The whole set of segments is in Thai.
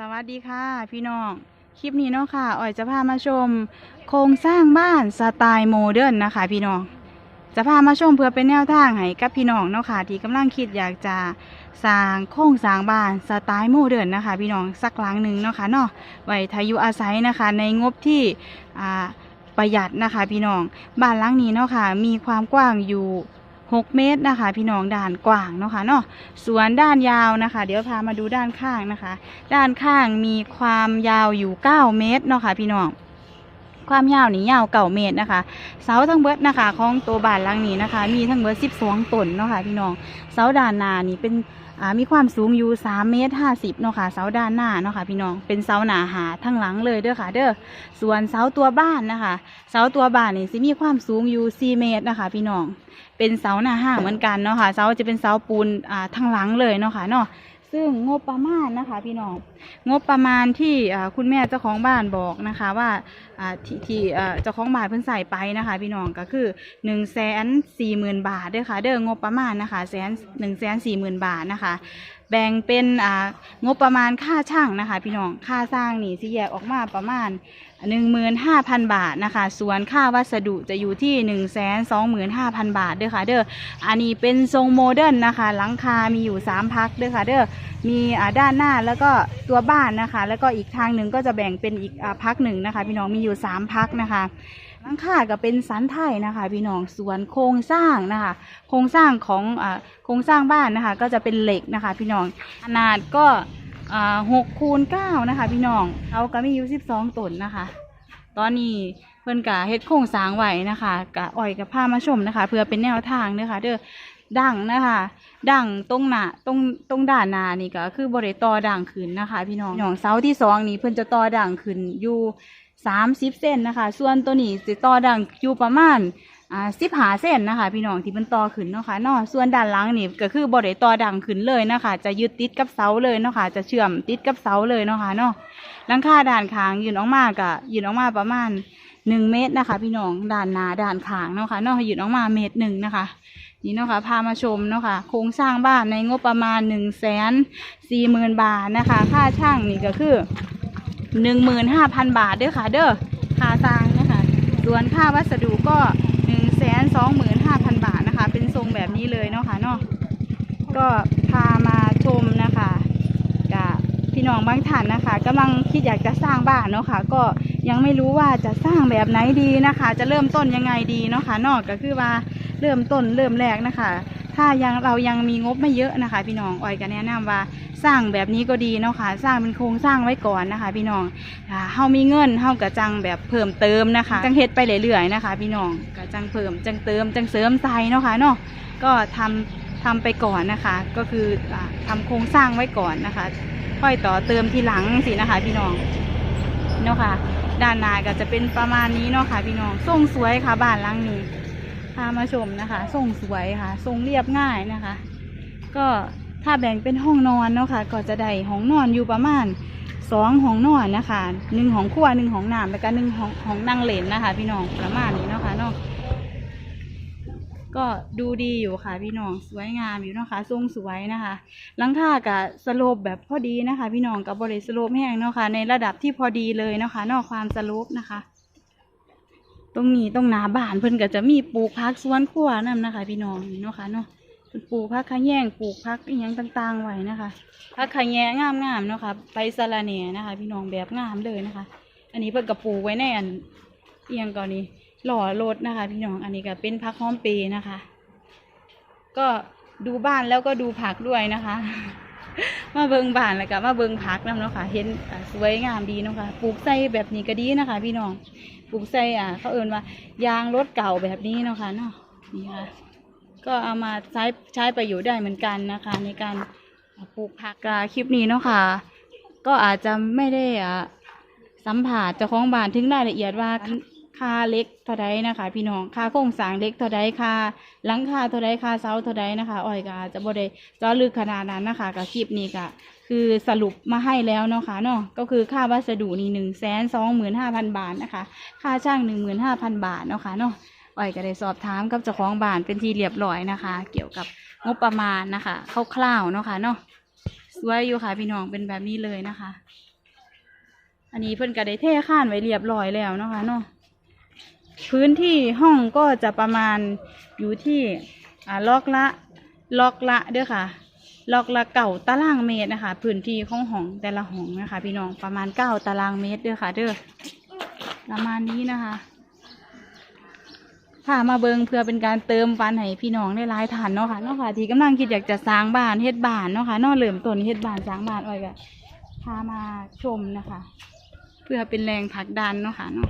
สวัสดีค่ะ พี่น้อง คลิปนี้เนาะค่ะอ่อยจะพามาชม โครงสร้างบ้านสไตล์โมเดิร์นนะคะ พี่น้อง จะพามาชมเพื่อเป็นแนวทางให้กับพี่น้องเนาะค่ะที่กำลังคิดอยากจะสร้างโครงสร้างบ้านสไตล์โมเดิร์นนะคะ พี่น้องสักหลังหนึ่งเนาะค่ะเนาะไว้ทายุอาศัยนะคะ ในงบที่ประหยัดนะคะ พี่น้องบ้านหลังนี้เนาะค่ะมีความกว้างอยู่ 6 เมตรนะคะ พี่น้องด้านกว้างเนาะค่ะเนาะส่วนด้านยาวนะคะ เดี๋ยวพามาดูด้านข้างนะคะ ด้านข้างมีความยาวอยู่ 9 เมตรเนาะค่ะพี่น้องความยาวนี่ยาวเก่าเมตรนะคะ เสาทั้งเบิดนะคะ ของตัวบ้านหลังนี้นะคะ มีทั้งเบิด12ต้นเนาะค่ะพี่น้องเสาด้านหน้านี่เป็น มีความสูงอยู่3เมตร50เนาะค่ะเสาด้านหน้าเนาะค่ะพี่น้องเป็นเสาหนาหาทั้งหลังเลยเด้อค่ะ เด้อส่วนเสาตัวบ้านนะคะ เสาตัวบ้านนี่สิมีความสูงอยู่4เมตรนะคะ พี่น้องเป็นเสาหน้าห้างเหมือนกันเนาะค่ะเสาจะเป็นเสาปูนอ่าทั้งหลังเลยเนาะค่ะเนาะ ซึ่งงบประมาณนะคะ พี่น้องงบประมาณที่คุณแม่เจ้าของบ้านบอกนะคะว่าที่ที่เจ้าของบ้านเพิ่นใส่ไปนะคะ พี่น้องก็คือหนึ่งแสนสี่หมื่นบาทเด้อค่ะเด้องบประมาณนะคะแสนหนึ่งแสนสี่หมื่นบาทนะคะ แบ่งเป็นอ่า งบประมาณค่าช่างนะคะ พี่น้องค่าสร้างนี่สิแยกออกมาประมาณหนึ่งหมื่นห้าพันบาทนะคะ ส่วนค่าวัสดุจะอยู่ที่หนึ่งแสนสองหมื่นห้าพันบาทเด้อค่ะเด้ออันนี้เป็นทรงโมเดิร์นนะคะหลังคา มีอยู่สามพักเด้อค่ะเด้อมีอ่าด้านหน้าแล้วก็ตัวบ้านนะคะ แล้วก็อีกทางหนึ่งก็จะแบ่งเป็นอีกอาพักหนึ่งนะคะ พี่น้องมีอยู่สามพักนะคะ ลังคาก็เป็นสันไทยนะคะ พี่น้องส่วนโครงสร้างนะคะ โครงสร้างของอ่าโครงสร้างบ้านนะคะ ก็จะเป็นเหล็กนะคะ พี่น้องขนาดก็อ่าหกคูณเก้านะคะ พี่น้องเราก็มีอยู่สิบสองต้นนะคะ ตอนนี้เพิ่นกะเฮ็ดโครงสร้างไว้นะคะกะอ่อยกับผ้ามาชมนะคะ เพื่อเป็นแนวทางเด้อค่ะเด้อดังนะคะดังตรงหน้าตรงตรงด้านหน้านี่ก็คือบริตอดังขึ้นนะคะ พี่น้องน้องเสาที่สองนี่เพิ่นจะตอดังขึ้นอยู่ สามสิบเส้นนะคะ ส่วนตัวนี้จะต่อดังอยู่ประมาณอ่าสิบหาเส้นนะคะ พี่น้องที่มันต่อขึ้นเนาะค่ะเนาะส่วนด้านหลังนี่ก็คือบริต่อดังขึ้นเลยนะคะ จะยึดติดกับเสาเลยเนาะค่ะจะเชื่อมติดกับเสาเลยเนาะค่ะเนาะหลังคาด้านข้างยืนออกมากะยืนออกมาประมาณหนึ่งเมตรนะคะ พี่น้องด้านหน้าด้านข้างเนาะค่ะเนาะยืนออกมาเมตรหนึ่งนะคะนี่เนาะค่ะพามาชมเนาะค่ะโครงสร้างบ้านในงบประมาณหนึ่งแสนสี่หมื่นบาทนะคะ ค่าช่างนี่ก็คือ หนึ่งหมื่นห้าพันบาทเด้อค่ะ เด้อค่าสร้างนะคะส่วนค่าวัสดุก็หนึ่งแสนสองหมื่นห้าพันบาทนะคะ เป็นทรงแบบนี้เลยเนาะค่ะเนาะก็พามาชมนะคะกับพี่น้องบางท่านนะคะกำลังคิดอยากจะสร้างบ้านเนาะค่ะ ก็ยังไม่รู้ว่าจะสร้างแบบไหนดีนะคะ จะเริ่มต้นยังไงดีเนาะค่ะนอกก็คือว่าเริ่มต้นเริ่มแรกนะคะ ถ้ายังเรายังมีงบไม่เยอะนะคะ พี่น้องออยก็แนะนำว่าสร้างแบบนี้ก็ดีเนาะค่ะสร้างเป็นโครงสร้างไว้ก่อนนะคะ พี่น้องอ่าเฮามีเงินเฮากระจังแบบเพิ่มเติมนะคะ จังเฮ็ดไปเรื่อยๆนะคะ พี่น้องกระจังเพิ่มจังเติมจังเสริมใส่เนาะค่ะเนาะก็ทำทำไปก่อนนะคะ ก็คืออ่าทำโครงสร้างไว้ก่อนนะคะ ค่อยต่อเติมทีหลังสินะคะ พี่น้องเนาะค่ะด้านหน้าก็จะเป็นประมาณนี้เนาะค่ะพี่น้องทรงสวยค่ะบ้านหลังนี้ พามาชมนะคะทรงสวยค่ะทรงเรียบง่ายนะคะ ก็ถ้าแบ่งเป็นห้องนอนเนาะค่ะ ก็จะได้ห้องนอนอยู่ประมาณสองห้องนอนนะคะหนึ่งห้องครัวหนึ่งห้องน้ำแล้วก็หนึ่งห้องห้องนั่งเล่นนะคะ พี่น้องประมาณนี้เนาะค่ะเนาะก็ดูดีอยู่ค่ะ พี่น้องสวยงามอยู่นะคะทรงสวยนะคะหลังคากับสโลปแบบพอดีนะคะ พี่น้องกับบริสโลปแห้งเนาะค่ะในระดับที่พอดีเลยเนาะค่ะนอกความสโลปนะคะ ตรงนี้ตรงหนาบ้านเพิ่นก็จะมีปลูกพักสวนครัวนํนะคะ พี่น้องเนาะค่ะเนาะปลูกพักขะแยงปลูกพักอีหยังต่างๆไว้นะคะพักขะแยงงามๆเนาะค่ะไปสะระแหน่นะคะ พี่น้องแบบงามเลยนะคะ อันนี้เพิ่นก็ปลูกไว้ในอันเอียงก่อนนี้หล่อรถนะคะ พี่น้องอันนี้ก็เป็นพักหอมเปนะคะ ก็ดูบ้านแล้วก็ดูผักด้วยนะคะ มาเบิงบ้านแล้วก็มาเบิงผักนํเนาะค่ะ เห็นสวยงามดีเนาะค่ะ ปลูกใส่แบบนี้ก็ดีนะคะ พี่น้อง ปลูกใส่อะ เขาเอ่นว่ายางรถเก่าแบบนี้เนาะค่ะเนาะ นี่ค่ะ ก็เอามาใช้ใช้ประโยชน์ได้เหมือนกันนะคะ ในการปลูกผักกาคลิปนี้เนาะค่ะ ก็อาจจะไม่ได้อะสัมผัสเจ้าของบ้านถึงรายละเอียดว่า ค่าเล็กเท่าใดนะคะ พี่น้องค่าโครงสร้างเล็กเท่าใดค่าหลังคาเท่าใดค่าเสาเท่าใดนะคะอ้อยก็อาจะบ่ได้เจาะลึกขนาดนั้นนะคะกับคลิปนี้ก็คือสรุปมาให้แล้วเนาะค่ะเนาะก็คือค่าวัสดุนี่หนึ่งแสนสองหมื่นห้าพันบาทนะคะ ค่าช่างหนึ่งหมื่นห้าพันบาทเนาะค่ะเนาะอ้อยก็ได้สอบถามกับเจ้าของบ้านเป็นที่เรียบร้อยนะคะ เกี่ยวกับงบประมาณนะคะคร่าวๆเนาะค่ะเนาะสวยอยู่ค่ะพี่น้องเป็นแบบนี้เลยนะคะ อันนี้เพิ่นก็ได้เท่ข้านไว้เรียบร้อยแล้วเนาะค่ะเนาะ พื้นที่ห้องก็จะประมาณอยู่ที่อ่าล็อกละล็อกละเด้อค่ะล็อกละเก่าตารางเมตรนะคะ พื้นที่ของห้องแต่ละห้องนะคะ พี่น้องประมาณเก้าตารางเมตรเด้อค่ะ เด้อประมาณนี้นะคะพามาเบิงเพื่อเป็นการเติมฟันให้พี่น้องได้หลายฐานเนาะค่ะเนาะค่ะที่กำลังคิดอยากจะสร้างบ้านเฮ็ดบ้านเนาะค่ะนาะเริ่อมต้นเฮ็ดบ้านสร้างบ้านอ้อยก็พามาชมนะคะ เพื่อเป็นแรงผลักดันเนาะค่ะเนาะ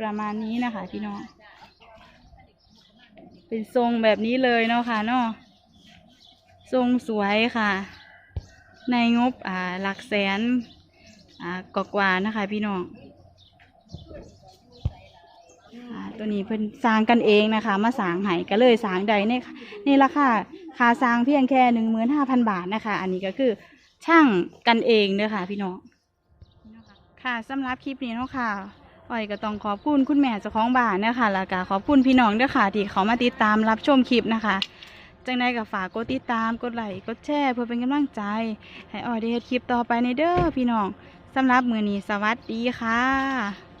ประมาณนี้นะคะ พี่น้อง เป็นทรงแบบนี้เลยเนาะค่ะเนาะทรงสวยค่ะ ในงบอ่าหลักแสนอ่ากกว่านะคะ พี่น้องตัวนี้เพิ่นสร้างกันเองนะคะ มาสร้างให้ก็เลยสร้างใดในในราคาค่าสร้างเพียงแค่หนึ่งหมื่นห้าพันบาทนะคะ อันนี้ก็คือช่างกันเองเด้อค่ะ พี่น้องค่ะสำหรับคลิปนี้เนาะค่ะ อ้อยก็ต้องขอบคุณคุณแม่เจ้าของบ้านนะคะแล้วก็ขอบคุณพี่น้องด้วยค่ะที่เขามาติดตามรับชมคลิปนะคะจังใดก็ฝากกดติดตามกดไลค์กดแชร์เพื่อเป็นกำลังใจ ให้อ้อยได้เฮ็ดคลิปต่อไปในเด้อพี่น้องสำหรับมือนี้สวัสดีค่ะ